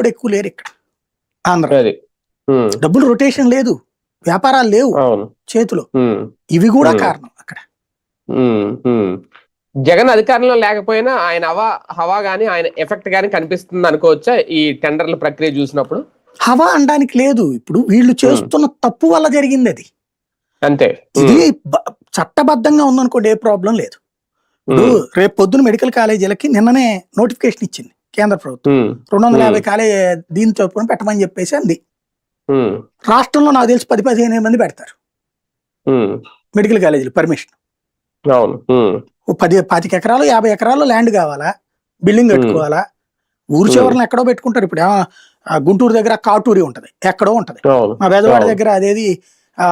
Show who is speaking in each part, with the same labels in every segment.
Speaker 1: ఇప్పుడు ఎక్కువ లేరు ఇక్కడ. ఆంధ్ర. డబ్బులు రొటేషన్ లేదు. వ్యాపారాలు లేవు చేతిలో. ఇవి కూడా. కారణం అక్కడ.
Speaker 2: జగన్ అధికారంలో లేకపోయినా ఆయన హవా హవా గానీ ఆయన ఎఫెక్ట్ గానీ కనిపిస్తుంది అనుకోవచ్చా ఈ టెండర్ల ప్రక్రియ చూసినప్పుడు?
Speaker 1: హవా అనడానికి లేదు. ఇప్పుడు వీళ్ళు చేస్తున్న తప్పు వల్ల జరిగింది అది.
Speaker 2: అంతే.
Speaker 1: ఇది చట్టబద్ధంగా ఉందనుకోండి ఏ ప్రాబ్లం లేదు. ఇప్పుడు రేపు పొద్దున మెడికల్ కాలేజీలకి నిన్ననే నోటిఫికేషన్ ఇచ్చింది. కేంద్ర ప్రభుత్వం. రెండు వందల. యాభై కాలేజ్ దీని చొప్పున పెట్టమని చెప్పేసి అంది. రాష్ట్రంలో నాకు తెలిసి పది పదిహేను మంది పెడతారు. మెడికల్ కాలేజీలు పర్మిషన్. పది పాతిక ఎకరాలు యాభై ఎకరాలు ల్యాండ్ కావాలా? బిల్డింగ్. కట్టుకోవాలా? ఊరు. చివరిని ఎక్కడో పెట్టుకుంటారు. ఇప్పుడు గుంటూరు దగ్గర కాటూరి ఉంటది. ఎక్కడో ఉంటది. మా బెదవాడ. దగ్గర అదేది ఆ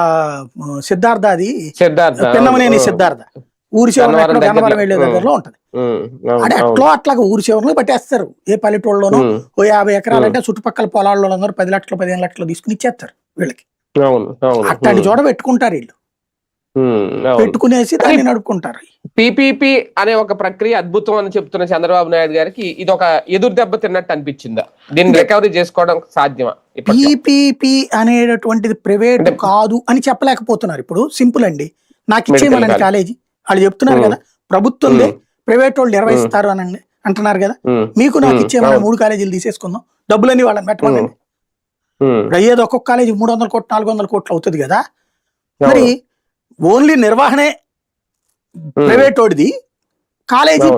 Speaker 1: సిద్ధార్థ అది
Speaker 2: సిద్ధార్థ
Speaker 1: పిన్నమనేని సిద్ధార్థ. ఊరి చివరిలో ఎక్కడో గన్నవరం. వెళ్ళే. దగ్గరలో ఉంటది. అంటే. అట్లా అట్లాగా ఊరి చివరిలో పట్టేస్తారు. ఏ పల్లెటూళ్ళలోనో ఓ యాభై ఎకరాలు అంటే చుట్టుపక్కల పొలాల్లో అందరూ పది లక్షలు పదిహేను లక్షలు తీసుకుని ఇచ్చేస్తారు వీళ్ళకి. అట్లాంటి చోట పెట్టుకుంటారు వీళ్ళు. పెట్టుకునేసి దాన్ని నడుపుకుంటారు.
Speaker 2: పిపిపి అనే ఒక ప్రక్రియ అద్భుతం అని చెప్తున్న చంద్రబాబు నాయుడు గారికి ఇది ఒక ఎదురు దెబ్బ తిన్నట్టు అనిపించిందా. దీన్ని రికవరీ చేసుకోవడం సాధ్యమా?
Speaker 1: పీపీపీ అనేటటువంటిది ప్రైవేట్ కాదు అని చెప్పలేకపోతున్నారు. ఇప్పుడు సింపుల్ అండి. నాకు ఇచ్చేయమని. కాలేజీ. వాళ్ళు చెప్తున్నారు. కదా ప్రభుత్వందే
Speaker 2: ఉమ్,
Speaker 1: ప్రైవేట్ వాళ్ళు. నిర్వహిస్తారు అని అంటున్నారు కదా. మీకు నాకు
Speaker 2: అవును.
Speaker 1: మూడు కాలేజీలు తీసేసుకుందాం డబ్బులన్నీ వాళ్ళని పెట్టమని అయ్యేది ఒక్కొక్క కాలేజీ మూడు వందల కోట్లు నాలుగు వందల కోట్లు అవుతుంది కదా. మరి. ఓన్లీ నిర్వహణే ప్రైవేట్ వాడిది కాలేజీ